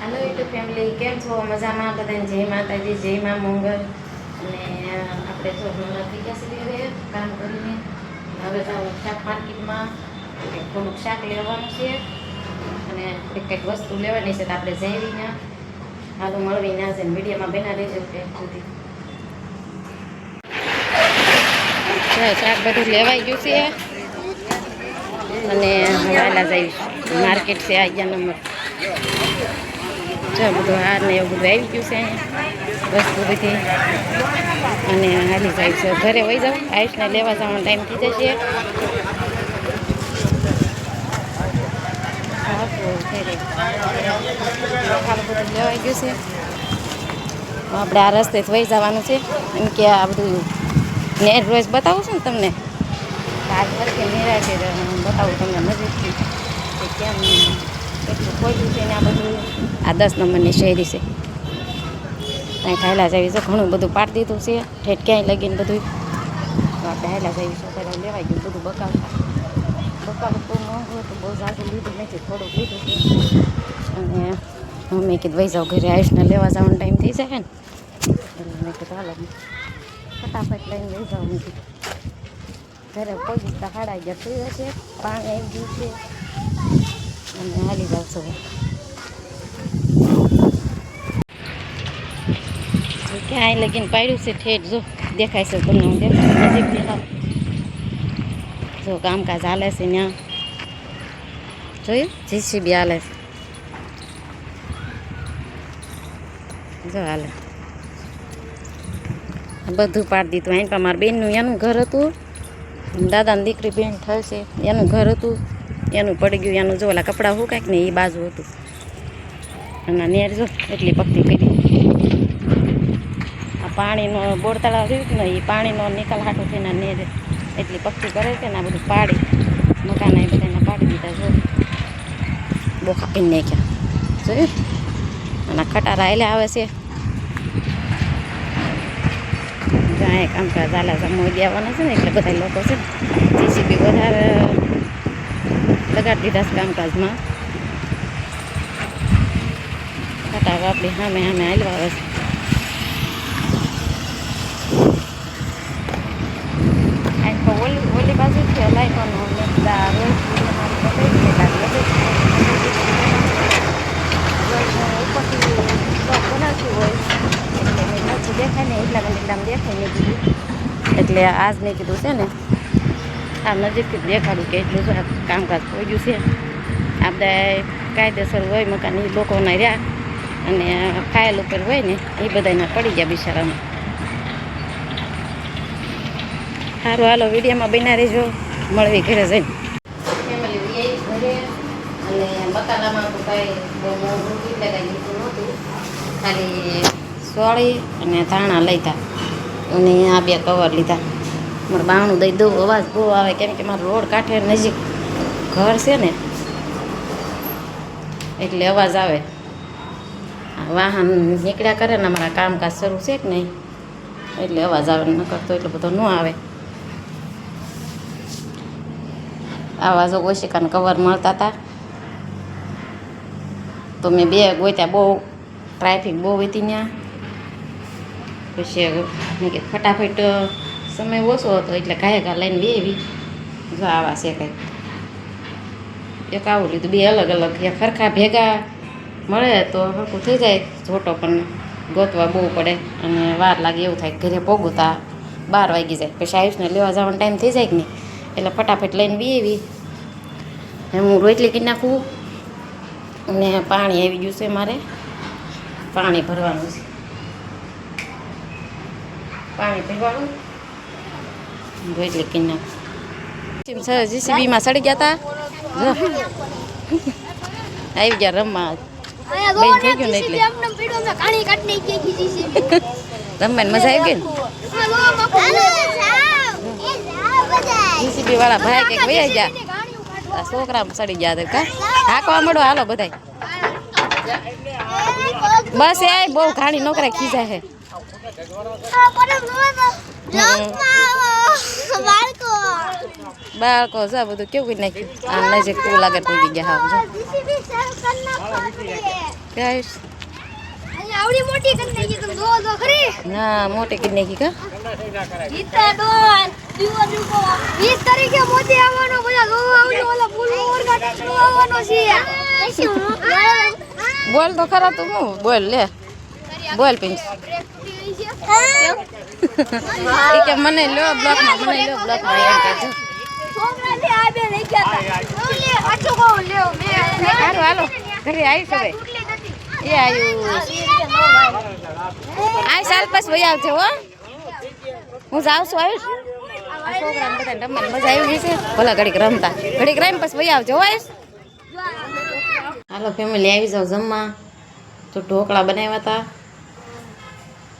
હાલો YouTube family કેમ છો? મજામાં બધાને? જય માતાજી, જય મા મંગલ અને આપણે તો હમણાં થઈ સુધી કામ કરીને. હવે તો શાક માર્કેટમાં કંઈક થોડુંક શાક લેવાનું છે. અને કંઈક વસ્તુ લેવાની છે તો આપણે જઈને હાલો મળવી ના છે મીડિયામાં બેના રહેજો કે સુધી. શાક બધું લેવાઈ ગયું છે. અને વાલા જઈશ. માર્કેટ છે આ ગયા નંબર. જો બધું હાર ને એવું બધું આવી ગયું છે વસ્તુ બધી અને હાલી જાય છે. ઘરે વહી જાઉં આયુષને લેવા જવાનો ટાઈમ થઈ જશે. હાથું લેવાઈ ગયું છે આપણે આ રસ્તે વહી જવાનું છે. એમ કે આ બધું નેટ રોજ બતાવું છું ને તમને? આજ વરકે નિરાશે બતાવું તમને નજીકથી કે કેમ, કેટલું ખોલ્યું છે ને આ બધું. આ દસ નંબરની શેરી છે. ત્યાં ખાયલા જેવી છે, ઘણું બધું પાડી દીધું છે. ઠેઠ ક્યાંય લગીને બધું. આપણે હાયલા જેવી છે ત્યારે લેવાઈ ગયું, બધું બકાવતા. બકાવું બહુ મોંઘું હતું બહુ ઝાઝું લીધું નથી, થોડુંક લીધું છે. અને મમ્મી કીધું વહી જાઉં ઘરે આવીશને લેવા જવાનો ટાઈમ થઈ જાય ને. એટલે મેં કીધું, હાલો. ફટાફટ લઈને લઈ જાઉં મેં ઘરે પહોંચતા સાડા અગિયાર થઈ જશે પાણી આવી ગયું છે. અને હાલી જાવ છો. ક્યાંય લગીને પાડ્યું છે ઠેઠ જો, દેખાય છે તમને હું જો કામકાજ હાલે છે ત્યાં જોયું? જીસીબી હાલે છે. જો હાલે. બધું પાડી દીધું. અહીં પણ મારા બેનનું એનું ઘર હતું. દાદાની દીકરી બેન થશે એનું ઘર હતું. એનું પડી ગયું. એનું જો ઓલા કપડાં કાંઈક ને એ બાજુ હતું. અને નેર જો, એટલી પક્કી કરી પાણીનો બોર તળાવ રહ્યું ને એ પાણીનો નિકાલ હાટો થઈને ને એટલી પક્ષી કરે છે ને બધું પાડી, મકાન એ બધાને પાડી દીધા જો બહુ કાપીને નાખ્યા. જોયું? અને ખટારા એટલે આવે છે. જ્યાં કામકાજ આલા મોદી આવવાના છે ને, એટલે બધા લોકો છે જીસીબી વધારે લગાડી દીધા છે કામકાજમાં. ખટારા આપણી સામે સામે હાલવા આવે છે આ તો ઓલી ઓલી બાજુ છે લાઈટોનો ને બધા રોજ મારી બતાવી દેતા ઉપરથી બ્લોક બનાવતી હોય એટલે મેં પછી દેખાય ને એટલા મને એકદમ દેખાય મેં કીધું. એટલે આજ નહીં કીધું છે ને, આ નજીકથી દેખાડું કે એટલું આ કામકાજ ગયું છે. આ બધા કાયદેસર હોય મકાન એ લોકોના રહ્યા. અને ફાઇલ ઉપર હોય ને એ બધાના પડી ગયા બિચારામાં. સારું હાલો, વિડીયોમાં બના રહેજો. મળવી ઘરે જઈને. અને બકાલામાં તો કાંઈ બહુ મોંઘું એટલે કાંઈ નહોતું. ખાલી સોળી અને ધાણા લીધા અને આ બે કવર લીધા. મારે બાવણું દઈ દઉં. અવાજ બહુ આવે કેમ કે મારો રોડ કાંઠે નજીક ઘર છે ને, એટલે અવાજ આવે. વાહન નીકળ્યા કરે ને અમારા કામકાજ શરૂ છે કે નહીં, એટલે અવાજ આવે ન કરતો એટલો બધો ન આવે. આવા જો ઓશિકાને કવર મળતા હતા તો મેં બે ગોત્યા બહુ ટ્રાફિક બહુ હતી ત્યાં પછી મેં કે ફટાફટ સમય ઓછો હતો, એટલે ઘાય ઘા લઈને બે એવી જો આવા છે કંઈક. એક આવું લીધું, બે અલગ અલગ, એક ખરખા ભેગા મળે તો હરખું થઈ જાય. જોટો પણ ગોતવા બહુ પડે અને વાર લાગે એવું થાય ઘરે પોગુતા બાર વાગી જાય. પછી આયુષને લેવા જવાનો ટાઈમ થઈ જાય કે નહીં? એટલે ફટાફટ લઈને બી એવી હું રોટલી કરી નાખું અને પાણી આવી ગયું છે મારે. પાણી ભરવાનું છે. પાણી ભરવાનું. રોટલી કરી નાખું જીસીબીમાં સડી ગયા હતા આવી ગયા રમવા. બેન થઈ ગયું ને એટલે. રમવાની મજા આવી ગઈ ને? જીસીબી વાળા ભાઈ કંઈક વયા ગયા. આ છોકરા સડી ગયા હતા કા? હાંકવા મળો હાલો બધાય. બસ એ બહુ ઘાણી નોકરા ખીજા છે. બાળકો છે બધું કેવું નાખ્યું? આ નજીક કેવું લાગે કોઈ ગયા હા ગાઈસ. આવડી મોટી કરી નાખી તમે દો દો ખરી ના, મોટી કરી નાખી કા? વીસ તારીખે મોદી આવવાનો બોલ તો ખરા તું બોલ, લે. બોલ પિંચ એ કે મને લો બ્લોકમાં મને લો બ્લોકમાં એમ કહેજો હાલો હાલો. ઘરે આવીશ હવે. એ આવ્યું આ સાલ પાસ વહી આવજો હો. હું જાઉં છું આવીશ. આ બધાને રમવાની મજા આવી ગઈ છે. ભલા ઘડીક રમતા. ઘડીક રહીને પછી વહી આવજો આવીશ. હાલો ફેમિલી આવી જાઓ જમવા. તો ઢોકળા બનાવ્યા હતા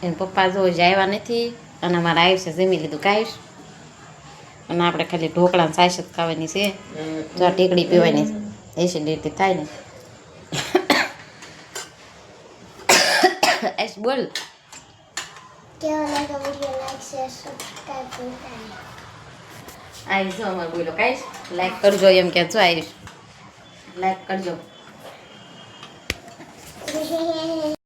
એને પપ્પા જો હજી આવ્યા નથી અને અમારે આવ્યું છે જમી લીધું કાંઈશ અને આપણે ખાલી ઢોકળા સાસ જ ખાવાની છે જો આ ટેકડી પીવાની એસિડિટી થાય ને. એસ બોલ. આવીશ જો અમારે બોલો કાંઈશ લાઈક કરજો એમ કે જો આવીશ લાઈક કરજો.